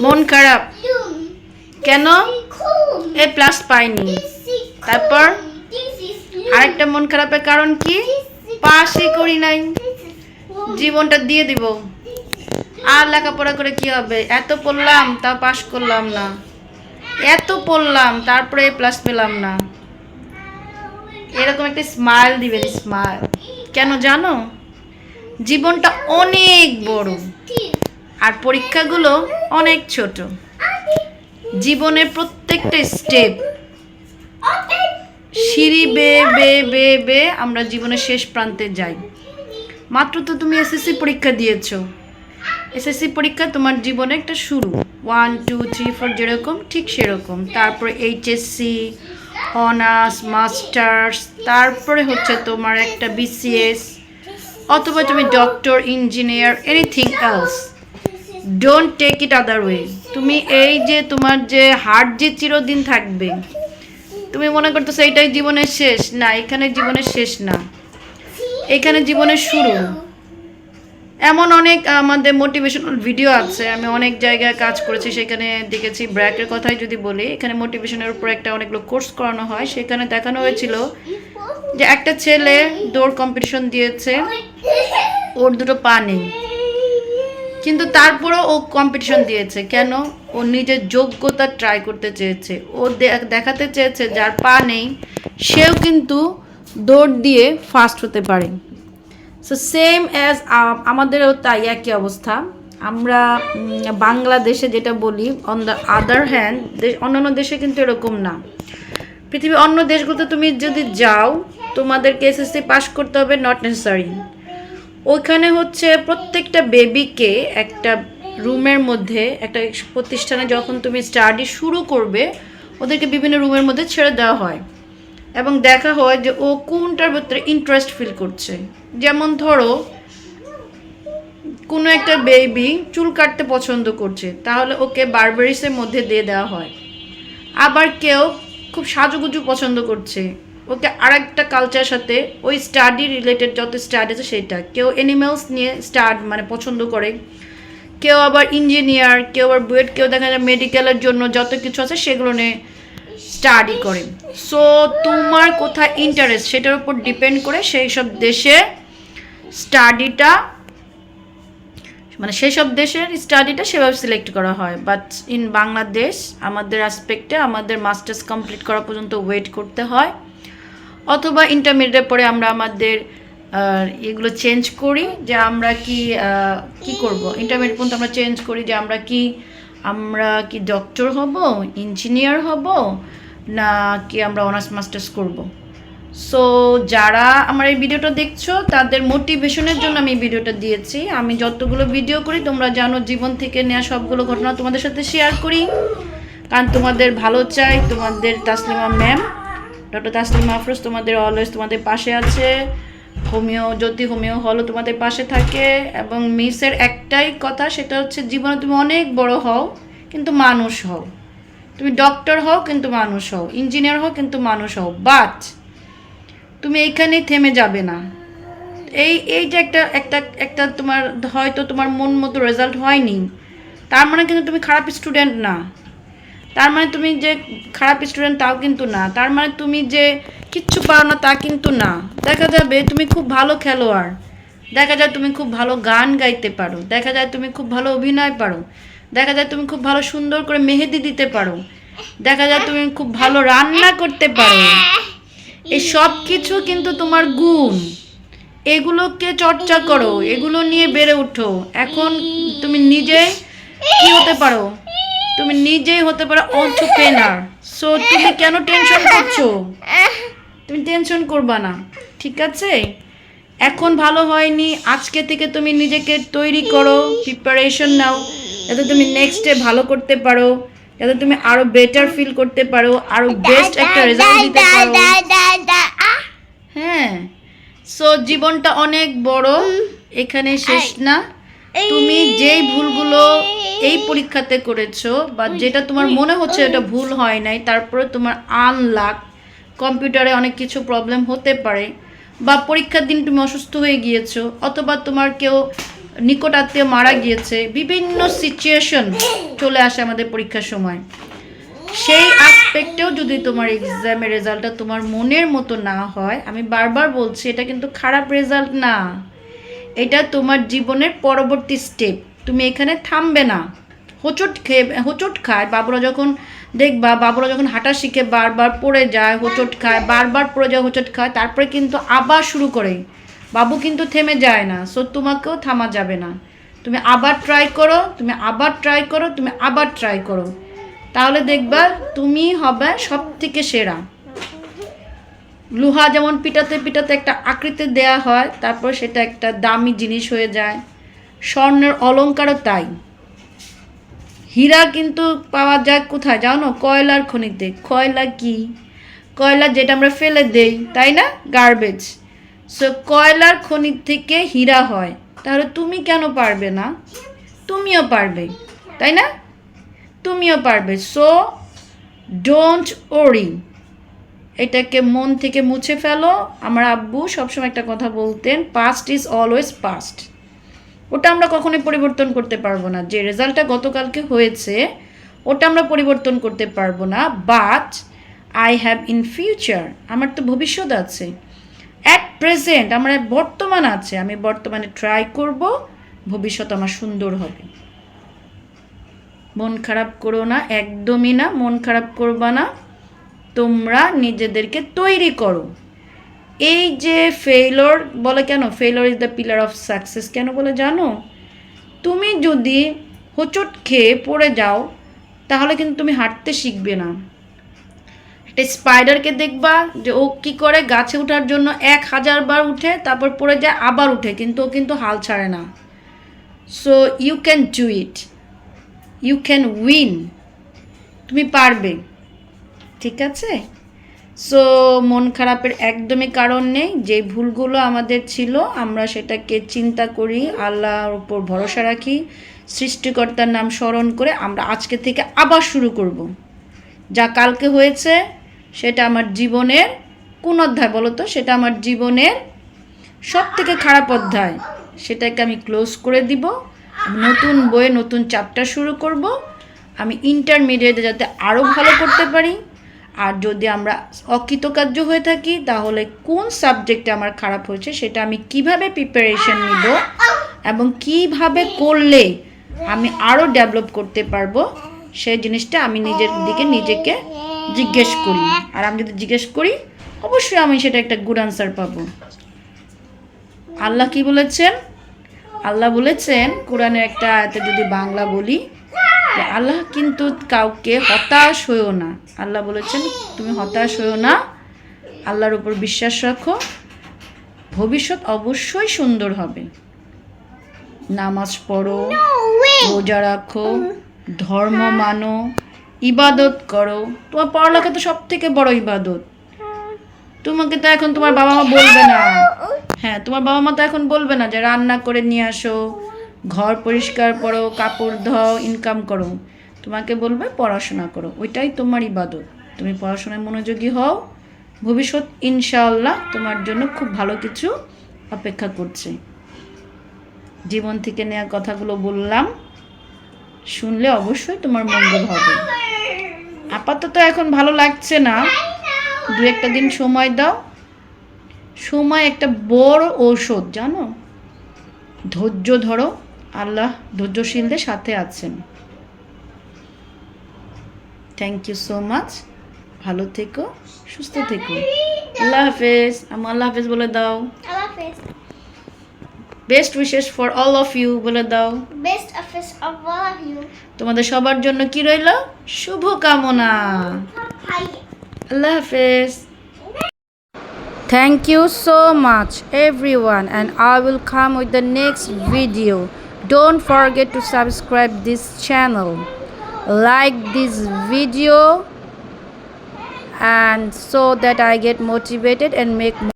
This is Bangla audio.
মন খারাপ। কেন? এ প্লাস পাইনি। তারপর আরেকটা মন খারাপের কারণ কি? পাশই করি নাই। জীবনটা দিয়ে দিব। আর লেখাপড়া করে কি হবে? এত পড়লাম তা পাশ করলাম না। এত পড়লাম তারপরে প্লাস পেলাম না। এরকম একটা স্মাইল দিবেন স্মাইল কেন জানো? জীবনটা অনেক বড়। আর পরীক্ষাগুলো অনেক ছোট। জীবনের প্রত্যেকটা স্টেপ সিঁড়ি বে বে বে বে আমরা জীবনের শেষ প্রান্তে যাই। মাত্র তো তুমি এসএসসি পরীক্ষা দিয়েছ। এসএসসি পরীক্ষা তোমার জীবনে একটা শুরু। ওয়ান টু থ্রি ফোর যেরকম, ঠিক সেরকম। তারপরে এইচএসসি অনার্স মাস্টার্স তারপরে হচ্ছে তোমার একটা বিসিএস অথবা তুমি doctor engineer anything else don't take it other way তুমি এই যে তোমার যে হার্ট যে চিরদিন থাকবে, তুমি মনে করতেছো এইটাই জীবনের শেষ? না, এখানে জীবনের শেষ না। এখানে জীবনের শুরু। এমন অনেক আমাদের মোটিভেশনাল ভিডিও আছে, আমি অনেক জায়গায় কাজ করেছি, সেখানে দেখেছি ব্র্যাকের কথাই যদি বলি, এখানে মোটিভেশনের উপর একটা অনেকগুলো কোর্স করানো হয়, সেখানে দেখানো হয়েছিল যে একটা ছেলে দৌড় কম্পিটিশন দিয়েছে, ওর দুটো পা নেই। কিন্তু তারপরেও ও কম্পিটিশন দিয়েছে। কেন? ও নিজের যোগ্যতা ট্রাই করতে চেয়েছে। ও দেখাতে চেয়েছে যার পা নেই, সেও কিন্তু দৌড় দিয়ে ফার্স্ট হতে পারে। সো সেম অ্যাজ আমাদেরও তাই একই অবস্থা। আমরা বাংলাদেশে যেটা বলি অন দ্য আদার হ্যান্ড অন্যান্য দেশে কিন্তু এরকম না। পৃথিবীর অন্য দেশগুলোতে তুমি যদি যাও, তোমাদেরকে এসএসসি পাস করতে হবে নট নেসেসারি ওইখানে হচ্ছে প্রত্যেকটা বেবিকে একটা রুমের মধ্যে, একটা প্রতিষ্ঠানে যখন তুমি স্টাডি শুরু করবে, ওদেরকে বিভিন্ন রুমের মধ্যে ছেড়ে দেওয়া হয়। এবং দেখা হয় যে ও কোনটার ভিতরে ইন্টারেস্ট ফিল করছে। যেমন ধরো, কোনো একটা বেবি চুল কাটতে পছন্দ করছে, তাহলে ওকে বারবারিসের মধ্যে দিয়ে দেওয়া হয়। আবার কেউ খুব সাজুগুজু পছন্দ করছে ওকে আরেকটা কালচার সাথে ওই স্টাডি রিলেটেড যত স্টাডি আছে সেটা কেউ অ্যানিমেলস নিয়ে স্টাড মানে পছন্দ করে, কেউ আবার ইঞ্জিনিয়ার কেউ আবার বুয়েট, কেউ দেখা যায় মেডিকেলের জন্য যত কিছু আছে সেগুলো নিয়ে স্টাডি করে। সো তোমার কোথায় ইন্টারেস্ট সেটার উপর ডিপেন্ড করে সেই সব দেশে স্টাডিটা মানে সেই সব দেশের স্টাডিটা সেভাবে সিলেক্ট করা হয়। বাট ইন বাংলাদেশ আমাদের অ্যাসপেক্টে আমাদের মাস্টার্স কমপ্লিট করা পর্যন্ত ওয়েট করতে হয়। অথবা ইন্টারমিডিয়েট পরে আমরা আমাদের এগুলো চেঞ্জ করি যে আমরা কি কি করব। ইন্টারমিডিয়েট পর্যন্ত আমরা চেঞ্জ করি যে আমরা কি আমরা কি ডক্টর হব ইঞ্জিনিয়ার হব না কি আমরা অনার্স মাস্টার্স করব। সো যারা আমার এই ভিডিওটা দেখছ, তাদের মোটিভেশনের জন্য আমি ভিডিওটা দিয়েছি। আমি যতগুলো ভিডিও করি, তোমরা জানো জীবন থেকে নেওয়া সবগুলো ঘটনা তোমাদের সাথে শেয়ার করি। কারণ তোমাদের ভালো চাই, তোমাদের তাসলিমা ম্যাম ডক্টর তাসলিমা আফরোজ তোমাদের অলওয়েজ তোমাদের পাশে আছে। হোমিও, জ্যোতি হোমিও হলও তোমাদের পাশে থাকে। এবং মিসের একটাই কথা, সেটা হচ্ছে জীবনে তুমি অনেক বড় হও, কিন্তু মানুষ হও। তুমি ডক্টর হও, কিন্তু মানুষ হও। ইঞ্জিনিয়ার হও, কিন্তু মানুষ হও। বাট তুমি এইখানেই থেমে যাবে না। এই এই যে একটা একটা একটা তোমার, হয়তো তোমার মন মতো রেজাল্ট হয়নি। তার মানে কিন্তু তুমি খারাপ স্টুডেন্ট না। তার মানে তুমি যে খারাপ স্টুডেন্ট তাও কিন্তু না। তার মানে তুমি যে কিচ্ছু পারো না তা কিন্তু না। দেখা যাবে তুমি খুব ভালো খেলোয়াড়। দেখা যায় তুমি খুব ভালো গান গাইতে পারো। দেখা যায় তুমি খুব ভালো অভিনয় পারো। দেখা যায় তুমি খুব ভালো সুন্দর করে মেহেদি দিতে পারো। দেখা যায় তুমি খুব ভালো রান্না করতে পারো। এই সব কিছু কিন্তু তোমার গুণ। এগুলোকে চর্চা করো? এগুলো নিয়ে বেড়ে ওঠো এখন তুমি নিজে কি হতে পারো? তুমি নিজেই হতে পারো অন্টারপ্রেনার সো তুমি কেন টেনশন করছ? তুমি টেনশন করবা না, ঠিক আছে? এখন ভালো হয়নি, আজকে থেকে তুমি নিজেকে তৈরি করো প্রিপারেশন নাও, যাতে তুমি নেক্সটে ভালো করতে পারো, যাতে তুমি আরও বেটার ফিল করতে পারো, আরও বেস্ট একটা রেজাল্ট দিতে পারো। হ্যাঁ সো জীবনটা অনেক বড়, এখানে শেষ না। তুমি যেই ভুলগুলো এই পরীক্ষাতে করেছ বা যেটা তোমার মনে হচ্ছে এটা ভুল হয় নাই তারপরে তোমার আনলাক কম্পিউটারে অনেক কিছু প্রবলেম হতে পারে বা পরীক্ষার দিন তুমি অসুস্থ হয়ে গিয়েছো অথবা তোমার কেউ নিকট আত্মীয় মারা গিয়েছে বিভিন্ন সিচুয়েশন চলে আসে আমাদের পরীক্ষার সময়। সেই আসপেক্টেও যদি তোমার এক্সামের রেজাল্টটা তোমার মনের মতো না হয় আমি বারবার বলছি এটা কিন্তু খারাপ রেজাল্ট না। এটা তোমার জীবনের পরবর্তী স্টেপ তুমি এখানে থামবে না। হোঁচট খেয়ে, হোঁচট খায়। বাবুরা যখন দেখবা, বাবুরা যখন হাঁটা শিখে বারবার পড়ে যায়, হোঁচট খায়, বারবার পড়ে যায়, হোঁচট খায়, তারপরে কিন্তু আবার শুরু করে। বাবু কিন্তু থেমে যায় না সো তোমাকেও থামা যাবে না। তুমি আবার ট্রাই করো, তুমি আবার ট্রাই করো, তুমি আবার ট্রাই করো। তাহলে দেখবা তুমি হবে সব থেকে সেরা। লোহা যেমন পিটাতে পিটাতে একটা আকৃতি দেয়া হয়, তারপর সেটা একটা দামি জিনিস হয়ে যায়। স্বর্ণের অলংকারও তাই। হীরা কিন্তু পাওয়া যায় কোথায় জানো? কয়লার খনিতে। কয়লা কি? কয়লা যেটা আমরা ফেলে দেই, তাই না? গার্বেজ সো কয়লার খনি থেকে হীরা হয়। তাহলে তুমি কেন পারবে না? তুমিও পারবে, তাই না? তুমিও পারবে। সো ডোন্ট ওরি এটাকে মন থেকে মুছে ফেলো। আমার আব্বু সবসময় একটা কথা বলতেন পাস্ট ইজ অলওয়েজ পাস্ট ওটা আমরা কখনোই পরিবর্তন করতে পারব না। যে রেজাল্টটা গতকালকে হয়েছে, ওটা আমরা পরিবর্তন করতে পারব না। But I have in future আমার তো ভবিষ্যৎ আছে। অ্যাট প্রেজেন্ট আমার বর্তমান আছে। আমি বর্তমানে ট্রাই করব, ভবিষ্যৎ আমার সুন্দর হবে। মন খারাপ করো না, একদমই না। মন খারাপ করবা না। তোমরা নিজেদেরকে তৈরি করো। এই যে ফেইলর বলে কেন? Failure is the pillar of success কেন বলে জানো? তুমি যদি হোঁচট খেয়ে পড়ে যাও, তাহলে কিন্তু তুমি হাঁটতে শিখবে না। একটা স্পাইডারকে দেখবা যে ও কি করে গাছে ওঠার জন্য এক হাজার বার উঠে, তারপর পড়ে যায় আবার উঠে, কিন্তু ও কিন্তু হাল ছাড়ে না। So you can do it you can win তুমি পারবে। ঠিক আছে? সো মন খারাপের একদমই কারণ নেই। যে ভুলগুলো আমাদের ছিল, আমরা সেটাকে চিন্তা করি, আল্লাহর উপর ভরসা রাখি, সৃষ্টিকর্তার নাম স্মরণ করে আমরা আজকে থেকে আবার শুরু করব। যা কালকে হয়েছে, সেটা আমার জীবনের, কোন অধ্যায় বলো তো? সেটা আমার জীবনের সব থেকে খারাপ অধ্যায়। সেটাকে আমি ক্লোজ করে দিব। নতুন বইয়ে নতুন চ্যাপ্টার শুরু করব। আমি ইন্টারমিডিয়েটে যাতে আরও ভালো করতে পারি। আর যদি আমরা অকৃতকার্য হয়ে থাকি, তাহলে কোন সাবজেক্টে আমার খারাপ হয়েছে সেটা আমি কীভাবে প্রিপারেশন নিব এবং কীভাবে করলে আমি আরও ডেভেলপ করতে পারব, সেই জিনিসটা আমি নিজের দিকে নিজেকে জিজ্ঞেস করি। আর আমি যদি জিজ্ঞেস করি, অবশ্যই আমি সেটা একটা গুড আনসার পাবো। আল্লাহ কি বলেছেন? আল্লাহ বলেছেন কোরআনে একটা আয়াতে যদি বাংলা বলি আল্লাহ কিন্তু কাউকে হতাশ হয়েও না। আল্লাহ বলেছেন তুমি হতাশ হয়েও না। আল্লাহর উপর বিশ্বাস রাখো। ভবিষ্যৎ অবশ্যই সুন্দর হবে। নামাজ পড়ো রোজা রাখো ধর্ম মানো ইবাদত করো। তোমার পড়ালেখা তো সব থেকে বড় ইবাদত। তোমাকে তো এখন তোমার বাবা মা বলবে না। হ্যাঁ তোমার বাবা মা তো এখন বলবে না যে রান্না করে নিয়ে আসো। ঘর পরিষ্কার করো, কাপড় ধোও ইনকাম করো। তোমাকে বলবে, পড়াশোনা করো। ওইটাই তোমার ইবাদত। তুমি পড়াশোনায় মনোযোগী হও। ভবিষ্যৎ ইনশাআল্লাহ তোমার জন্য খুব ভালো কিছু অপেক্ষা করছে। জীবন থেকে নেওয়া কথাগুলো বললাম। শুনলে অবশ্যই তোমার মঙ্গল হবে। আপাতত এখন ভালো লাগছে না। দু একটা দিন সময় দাও। সময় একটা বড় ঔষধ, জানো? ধৈর্য ধরো। আল্লাহ ধৈর্যশীলদের সাথে আছেন। থ্যাংক ইউ সো মাচ ভালো থেকো সুস্থ থেকো। আল্লাহ হাফেজ। আমার আল্লাহ হাফেজ বলে দাও. Best wishes for all of you বলে দাও। Of us of all of you. তোমাদের সবার জন্য কি রইল? শুভ কামনা আল্লাহ হাফেজ। Thank you so much everyone and I will come with the next video. Don't forget to subscribe this channel. Like this video and so that I get motivated and make